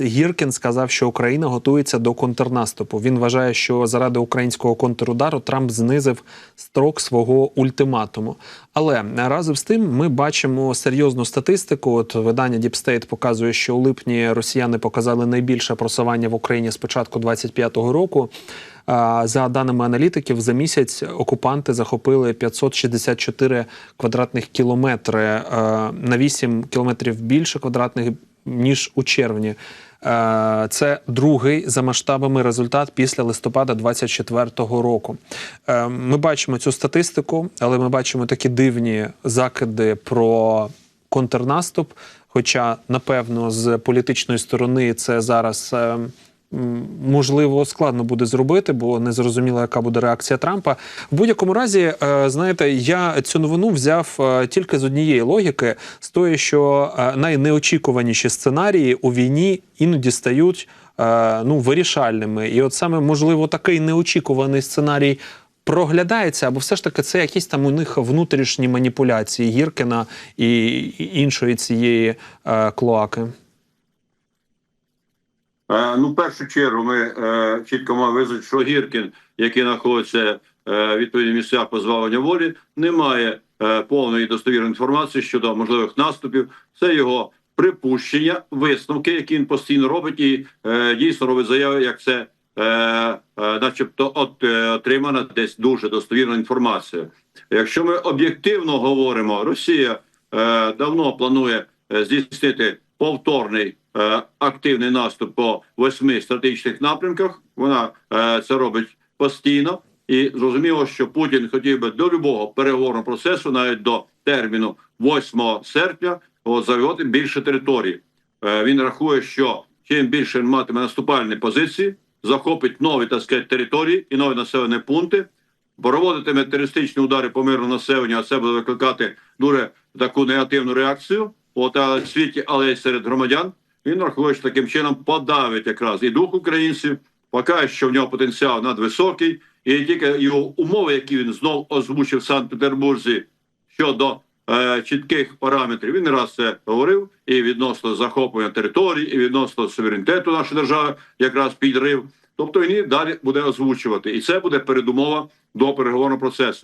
Гіркін сказав, що Україна готується до контрнаступу. Він вважає, що заради українського контрудару Трамп знизив строк свого ультиматуму. Але разом з тим ми бачимо серйозну статистику. От видання Deep State показує, що у липні росіяни показали найбільше просування в Україні з початку 25-го року. За даними аналітиків, за місяць окупанти захопили 564 квадратних кілометри на 8 кілометрів більше квадратних ніж у червні. Е, Це другий за масштабами результат після листопада 24-го року. Е, Ми бачимо цю статистику, але ми бачимо такі дивні закиди про контрнаступ. Хоча, напевно, з політичної сторони це зараз. Можливо, складно буде зробити, бо не зрозуміло, яка буде реакція Трампа. В будь-якому разі, е, знаєте, я цю новину взяв е, тільки з однієї логіки, з тої, що е, найнеочікуваніші сценарії у війні іноді стають ну, вирішальними. І от саме можливо такий неочікуваний сценарій. Проглядається, або все ж таки це якісь там у них внутрішні маніпуляції Гіркина і і іншої цієї е, клоаки. Е, Ну, в першу чергу, ми е, чітко маємо визначити, що Гіркін, який знаходиться е, відповідні місцях позбавлення волі, не має е, повної достовірної інформації щодо можливих наступів. Це його припущення, висновки, які він постійно робить, і е, дійсно робить заяви, як це, е, е, начебто, от, е, отримана десь дуже достовірна інформація. Якщо ми об'єктивно говоримо, Росія е, давно планує е, здійснити повторний е, активний наступ по восьми стратегічних напрямках. Вона е, це робить постійно, і зрозуміло, що Путін хотів би до любого переговорного процесу, навіть до терміну 8 серпня, завоювати більше території. Е, він рахує, що чим більше він матиме наступальні позиції, захопить нові так сказати, території і нові населені пункти, проводитиме терористичні удари по мирному населенню, а це буде викликати дуже таку негативну реакцію. От світі, але й серед громадян. Він що таким чином подавить якраз і дух українців, покаже, що в нього потенціал надвисокий, і тільки його умови, які він знов озвучив в Санкт-Петербурзі щодо е, чітких параметрів. Він раз це говорив і відносно захоплення територій, і відносно суверенітету нашої держави, якраз підрив. Тобто він і далі буде озвучувати, і це буде передумова до переговорного процесу.